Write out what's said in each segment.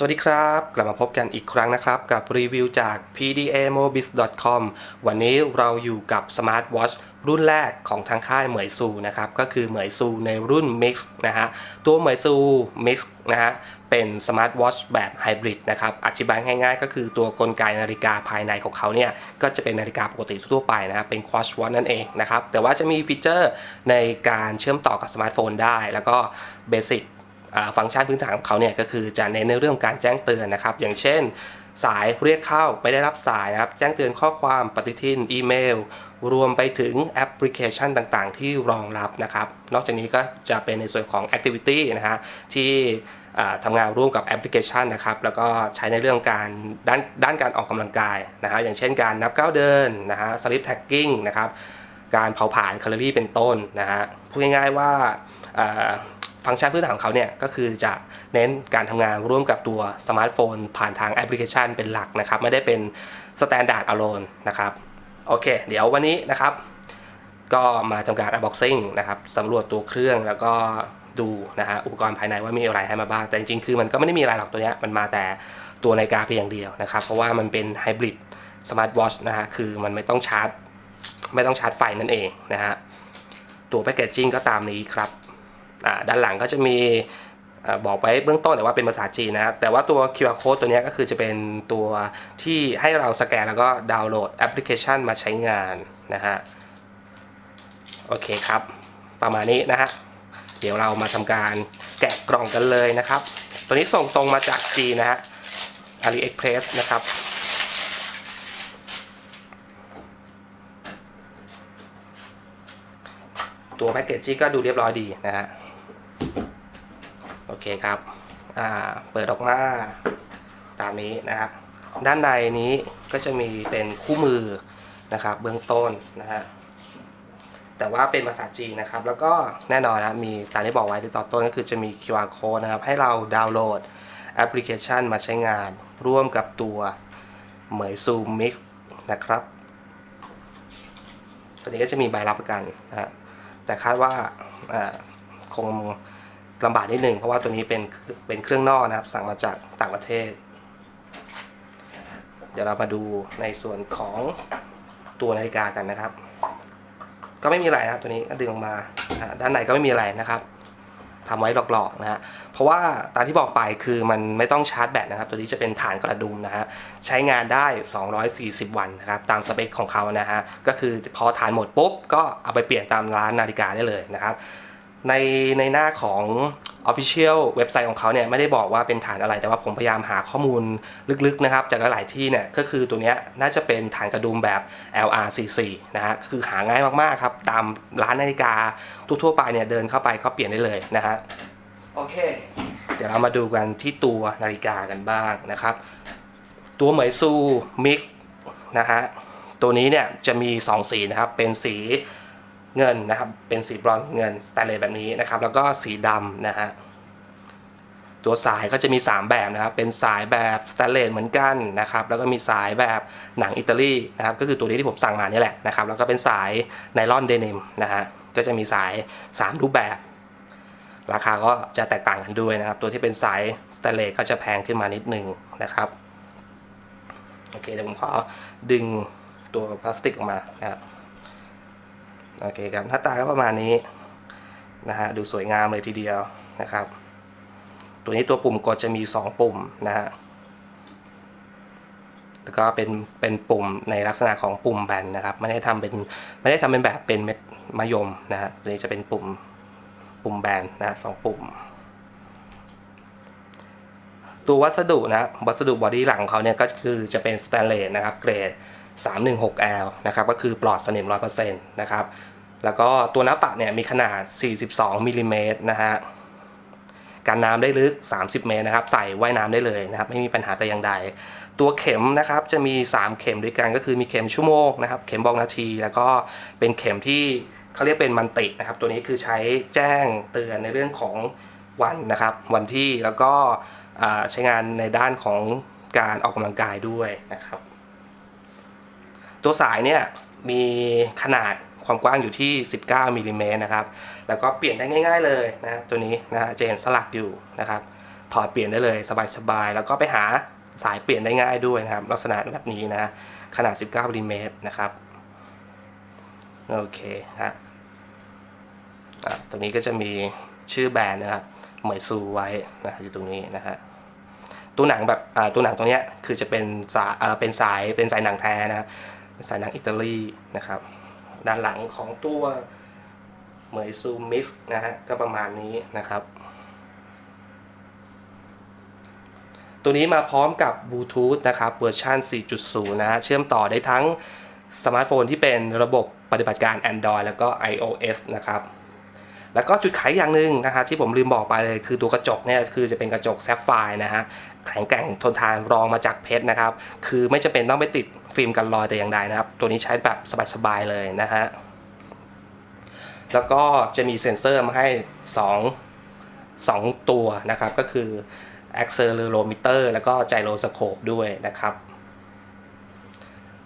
สวัสดีครับ กลับมาพบกันอีกครั้งนะครับ กับรีวิวจาก pdamobis.com วันนี้เราอยู่กับ Smart Watch รุ่นแรกของทางค่ายเหมยซูนะครับ ก็คือเหมยซูในรุ่น Mix นะฮะ ตัวเหมยซู Mix นะฮะ เป็น Smart Watch แบบไฮบริดนะครับ อธิบายง่ายๆ ก็คือตัวกลไกนาฬิกาภายในของเขาเนี่ย ก็จะเป็นนาฬิกาปกติทั่วไปนะเป็น Watch Watch นั่นเองนะครับ แต่ว่าจะมีฟีเจอร์ในการเชื่อมต่อกับสมาร์ทโฟนได้ แล้วก็เบสิก ฟังก์ชันพื้นฐานของเขาเนี่ยก็คือจะเน้นในเรื่องการแจ้งเตือนนะครับ อย่างเช่น สายเรียกเข้าไม่ได้รับสายนะครับ แจ้งเตือนข้อความปฏิทิน อีเมล รวมไปถึงแอปพลิเคชันต่างๆ ที่รองรับนะครับ นอกจากนี้ก็จะเป็นในส่วนของ Activity นะฮะที่ทำงานร่วมกับแอปพลิเคชันนะครับ แล้วก็ใช้ในเรื่องการด้านด้านการออกกำลังกายนะฮะอย่างเช่นการนับก้าวเดินนะฮะ sleep tracking นะครับการเผาผลาญแคลอรี่เป็นต้นนะฮะพูดง่ายๆว่า ฟังก์ชันพื้นฐานของเขาเนี่ยก็คือจะเน้นการทำงานร่วมกับตัวสมาร์ทโฟน ผ่านทางแอปพลิเคชันเป็นหลักนะครับ ไม่ได้เป็นสแตนดาร์ดอ l o n e นะครับ โอเค เดี๋ยววันนี้นะครับ ก็มาทำการ unboxing นะครับสำรวจตัวเครื่องแล้วก็ดูนะฮะอุปกรณ์ภายในว่ามีอะไรให้มาบ้าง แต่จริงๆ คือมันก็ไม่ได้มีอะไรหรอกตัวเนี้ยมันมาแต่ตัวนาฬิกาเพียงอย่างเดียวนะครับ เพราะว่ามันเป็นไฮบริดสมาร์ทวอชนะฮะคือมันไม่ต้องชาร์จ ไม่ต้องชาร์จไฟนั่นเองนะฮะตัวแพคเกจจิ้งก็ตามนี้ครับ ด้านหลังก็จะมีบอกไว้เบื้องต้นแต่ว่าเป็นภาษาจีนนะครับแต่ว่าตัว QR code ตัวนี้ก็คือจะเป็นตัวที่ให้เราสแกนแล้วก็ดาวน์โหลดแอปพลิเคชันมาใช้งานนะฮะโอเคครับ ประมาณนี้นะฮะเดี๋ยวเรามาทำการแกะกล่องกันเลยนะครับ ตัวนี้ส่งตรงมาจากจีนนะฮะ AliExpress นะครับตัวแพ็กเกจจิ้งก็ดูเรียบร้อยดีนะฮะ คครับอ่าเปิดออกมาตามนี้นะฮะด้านในนี้ก็จะมีเป็นคู่มือนะครับเบื้องต้นนะฮะแต่ว่าเป็นภาษาจีนนะครับ แล้วก็แน่นอนนะมีตามที่บอกไว้ในตอนต้นก็คือจะมี QR code นะครับ ให้เราดาวน์โหลดแอปพลิเคชันมาใช้งาน ร่วมกับตัวเหมยซูมมิกนะครับตัวนี้ก็จะมีใบรับประกันนะฮะแต่คาดว่าคง ลำบากนิดหนึ่งเพราะว่าตัวนี้เป็นเป็นเครื่องนอกนะครับ สั่งมาจากต่างประเทศ เดี๋ยวเรามาดูในส่วนของตัวนาฬิกากันนะครับ ก็ไม่มีอะไรนะครับตัวนี้ก็ดึงออกมาด้านในก็ไม่มีอะไรนะครับทำไว้หลอกๆนะฮะเพราะว่าตามที่บอกไปคือมันไม่ต้องชาร์จแบตนะครับ ตัวนี้จะเป็นฐานกระดุมนะฮะใช้งานได้ 240 วันนะครับ ตามสเปคของเขานะฮะก็คือพอฐานหมดปุ๊บก็เอาไปเปลี่ยนตามร้านนาฬิกาได้เลยนะครับ ในในหน้าของ Official เว็บไซต์ของเขาเนี่ยไม่ได้บอกว่าเป็นฐานอะไร แต่ว่าผมพยายามหาข้อมูลลึกๆนะครับจากหลายๆที่เนี่ยก็คือตัวเนี้ยน่าจะเป็นฐานกระดุมแบบ LR44 นะฮะคือหาง่ายมากๆครับ ตามร้านนาฬิกาทั่วๆไปเนี่ยเดินเข้าไปก็เปลี่ยนได้เลยนะฮะโอเค เดี๋ยวเรามาดูกันที่ตัวนาฬิกากันบ้างนะครับ ตัวเหมยซูมิกนะฮะตัวนี้เนี่ยจะมี 2 สีนะครับเป็นสี เงินนะครับเป็นสีบรอนซ์เงินสแตนเลสแบบนี้นะครับ แล้วก็สีดำนะฮะตัวสายก็จะมี 3 แบบนะครับ เป็นสายแบบสแตนเลสเหมือนกันนะครับ แล้วก็มีสายแบบหนังอิตาลีนะครับ ก็คือตัวนี้ที่ผมสั่งมานี่แหละนะครับ แล้วก็เป็นสายไนลอนเดนิมนะฮะ ก็จะมีสาย 3 รูปแบบ ราคาก็จะแตกต่างกันด้วยนะครับ ตัวที่เป็นสายสแตนเลสก็จะแพงขึ้นมานิดนึงนะครับ โอเคเดี๋ยวผมขอดึงตัวพลาสติกออกมานะครับ โอเคครับหน้าตาก็ประมาณนี้นะฮะดูสวยงามเลยทีเดียวนะครับ ตัวนี้ตัวปุ่มกดจะมี 2 ปุ่มนะฮะแล้วก็เป็นเป็นปุ่มในลักษณะของปุ่มแบนนะครับไม่ได้ทำเป็นไม่ได้ทำเป็นแบบเป็นเม็ดมะยมนะฮะตัวนี้จะเป็นปุ่มปุ่มแบนนะสองปุ่ม ตัววัสดุนะวัสดุบอดี้หลังของเขาเนี่ยก็คือจะเป็นสแตนเลสนะครับ เกรด 316L นะครับก็คือปลอดสนิม100%นะครับแล้วก็ตัวหน้าปัดเนี่ยมีขนาด 42มิลลิเมตรนะฮะกันน้ำได้ลึก 30 เมตรนะครับ ใส่ว่ายน้ำได้เลยนะครับ ไม่มีปัญหาแต่อย่างใด ตัวเข็มนะครับจะมี 3 เข็มด้วยกันก็คือมีเข็มชั่วโมงนะครับ เข็มบอกนาที แล้วก็เป็นเข็มที่เขาเรียกเป็นมันตินะครับ ตัวนี้คือใช้แจ้งเตือนในเรื่องของวันนะครับ วันที่แล้วก็ใช้งานในด้านของการออกกำลังกายด้วยนะครับ ตัวสายเนี่ยมีขนาดความกว้างอยู่ที่ 19มิลลิเมตรนะครับ แล้วก็เปลี่ยนได้ง่ายๆเลยนะตัวนี้นะจะเห็นสลักอยู่นะครับ ถอดเปลี่ยนได้เลยสบายๆ แล้วก็ไปหาสายเปลี่ยนได้ง่ายด้วยนะครับ ลักษณะแบบนี้นะ ขนาด 19มิลลิเมตรนะครับ โอเคฮะอะตรงนี้ก็จะมีชื่อแบรนด์นะครับ เหมยซูไว้นะอยู่ตรงนี้นะฮะตัวหนังแบบตัวหนังตัวเนี้ยคือจะเป็นสายเป็นสายเป็นสายหนังแท้นะครับ เป็นสายหนังอิตาลีนะครับ ด้านหลังของตัวเหมยซูมิสนะฮะก็ประมาณนี้นะครับ ตัวนี้มาพร้อมกับบลูทูธนะครับเวอร์ชัน4.0 นะฮะเชื่อมต่อได้ทั้งสมาร์ทโฟนที่เป็นระบบปฏิบัติการ Android แล้วก็ iOS นะครับ แล้วก็จุดขายอย่างหนึ่งนะฮะที่ผมลืมบอกไปเลยคือตัวกระจกเนี่ยคือจะเป็นกระจกแซฟไฟร์นะฮะแข็งแกร่งทนทานรองมาจากเพชรนะครับ คือไม่จำเป็นต้องไปติดฟิล์มกันรอยแต่อย่างใดนะครับ ตัวนี้ใช้แบบสบายๆเลยนะฮะแล้วก็จะมีเซ็นเซอร์มาให้ 2 2 ตัวนะครับ ก็คือ accelerometer แล้วก็ gyroscope ด้วยนะครับ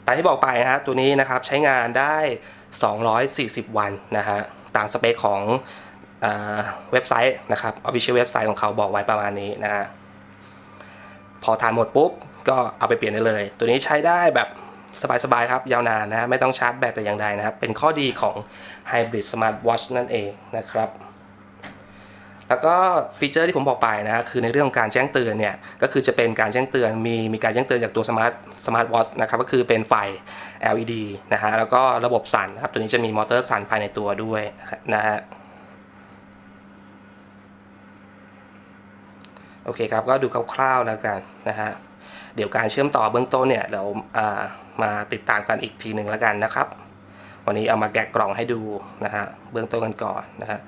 ตามที่บอกไปนะฮะตัวนี้นะครับใช้งานได้ 240 วันนะฮะ ตามสเปคของเว็บไซต์นะครับออฟฟิเชียลเว็บไซต์ของเขาบอกไว้ประมาณนี้นะฮะพอทานหมดปุ๊บ ก็เอาไปเปลี่ยนได้เลย ตัวนี้ใช้ได้แบบสบายๆครับ ยาวนานนะฮะไม่ต้องชาร์จแบตแต่อย่างใดนะครับ เป็นข้อดีของ Hybrid Smart Watch นั่นเองนะครับ แล้วก็ฟีเจอร์ที่ผมบอกไปนะฮะคือในเรื่องของการแจ้งเตือนเนี่ยก็คือจะเป็นการแจ้งเตือนมีมีการแจ้งเตือนจากตัวสมาร์ทสมาร์ทวอทนะครับก็คือเป็นไฟ LED นะฮะแล้วก็ระบบสั่นนะครับตัวนี้จะมีมอเตอร์สั่นภายในตัวด้วยนะฮะโอเคครับก็ดูคร่าวๆแล้วกันนะฮะเดี๋ยวการเชื่อมต่อเบื้องต้นเนี่ยเราอ่ามาติดตามกันอีกทีหนึ่งแล้วกันนะครับ วันนี้เอามาแกะกล่องให้ดูนะฮะเบื้องต้นกันก่อนนะฮะ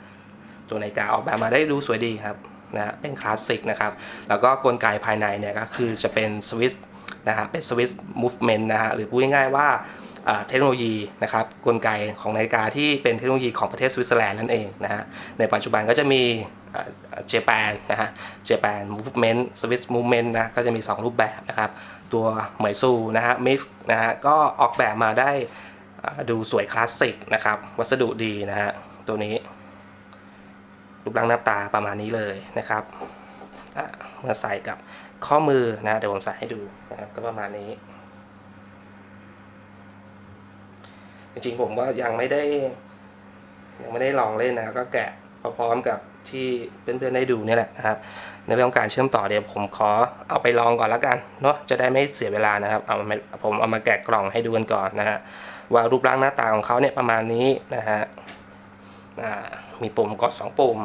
ตัวนาฬิกาออกแบบมาได้ดูสวยดีครับนะเป็นคลาสสิกนะครับ แล้วก็กลไกภายในเนี่ยก็คือจะเป็นสวิตนะฮะเป็นสวิตมูฟเมนต์นะฮะหรือพูดง่ายๆว่าเทคโนโลยีนะครับกลไกของนาฬิกาที่เป็นเทคโนโลยีของประเทศสวิตเซอร์แลนด์นั่นเองนะฮะในปัจจุบันก็จะมีเจแปนนะฮะเจแปนมูฟเมนต์สวิตมูฟเมนต์นะก็จะมี 2 รูปแบบนะครับ ตัวเหมยซูนะฮะมิกซ์นะฮะก็ออกแบบมาได้ดูสวยคลาสสิกนะครับ วัสดุดีนะฮะตัวนี้ รูปร่างหน้าตาประมาณนี้เลยนะครับเมื่อใส่กับข้อมือนะเดี๋ยวผมใส่ให้ดูนะครับก็ประมาณนี้ จริงๆผมก็ยังไม่ได้ ยังไม่ได้ลองเล่นนะก็แกะพร้อมกับที่เพื่อนๆได้ดูนี่แหละนะครับ ในเรื่องการเชื่อมต่อเดี๋ยวผมขอเอาไปลองก่อนแล้วกันเนาะจะได้ไม่เสียเวลานะครับเอาผมเอามาแกะกล่องให้ดูกันก่อนนะฮะว่ารูปร่างหน้าตาของเขาเนี่ยประมาณนี้นะฮะ มีปุ่มกดสองปุ่ม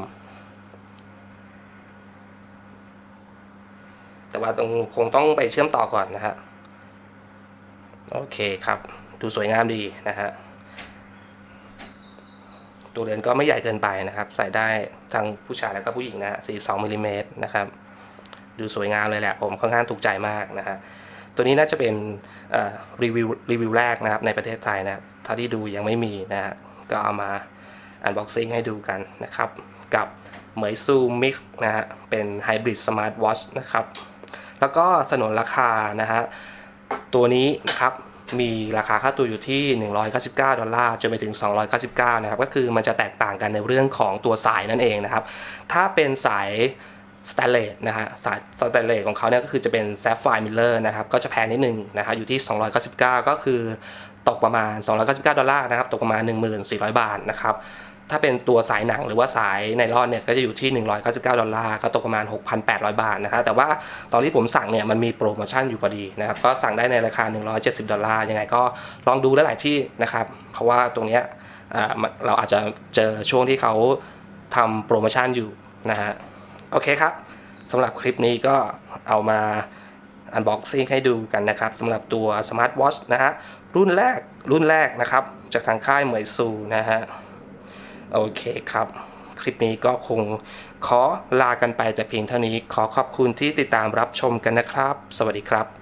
แต่ว่าตรงคงต้องไปเชื่อมต่อก่อนนะฮะ โอเคครับ ดูสวยงามดีนะฮะ ตัวเรือนก็ไม่ใหญ่เกินไปนะครับ ใส่ได้ทั้งผู้ชายแล้วก็ผู้หญิงนะฮะ42มิลลิเมตรนะครับ ดูสวยงามเลยแหละ ผมค่อนข้างถูกใจมากนะฮะตัวนี้น่าจะเป็นรีวิวรีวิวแรกนะครับในประเทศไทยนะครับเท่าที่ดูยังไม่มีนะฮะก็เอามา Unboxing ให้ดูกันนะครับ กับเหมยซูมิกซ์นะฮะเป็นไฮบริดสมาร์ทวอชนะครับ แล้วก็สนนราคานะฮะตัวนี้นะครับมีราคาค่าตัวอยู่ที่ 199 ดอลลาร์จนไปถึง 299 นะครับ ก็คือมันจะแตกต่างกันในเรื่องของตัวสายนั่นเองนะครับ ถ้าเป็นสายสแตนเลสนะฮะสายสแตนเลสของเขาเนี่ยก็คือจะเป็นแซฟไฟร์มิลเลอร์นะครับ ก็จะแพงนิดนึงนะครับอยู่ที่ 299 ก็คือตกประมาณ 299 ดอลลาร์นะครับ ตกประมาณ 1400 บาทนะครับ ถ้าเป็นตัวสายหนังหรือว่าสายไนลอนเนี่ยก็จะอยู่ที่ 199 ดอลลาร์ก็ตกประมาณ 6,800 บาทนะครับแต่ว่าตอนที่ผมสั่งเนี่ยมันมีโปรโมชั่นอยู่พอดีนะครับก็สั่งได้ในราคา 170 ดอลลาร์ยังไงก็ลองดูหลายๆที่นะครับเพราะว่าตรงเนี้ยเราอาจจะเจอช่วงที่เขาทำโปรโมชั่นอยู่นะฮะโอเคครับสำหรับคลิปนี้ก็เอามา unboxing ให้ดูกันนะครับสำหรับตัว Smart Watch นะฮะรุ่นแรกรุ่นแรกนะครับจากทางค่ายเหมยซูนะฮะ โอเคครับ คลิปนี้ก็คงขอลากันไปแต่เพียงเท่านี้ขอขอบคุณที่ติดตามรับชมกันนะครับ สวัสดีครับ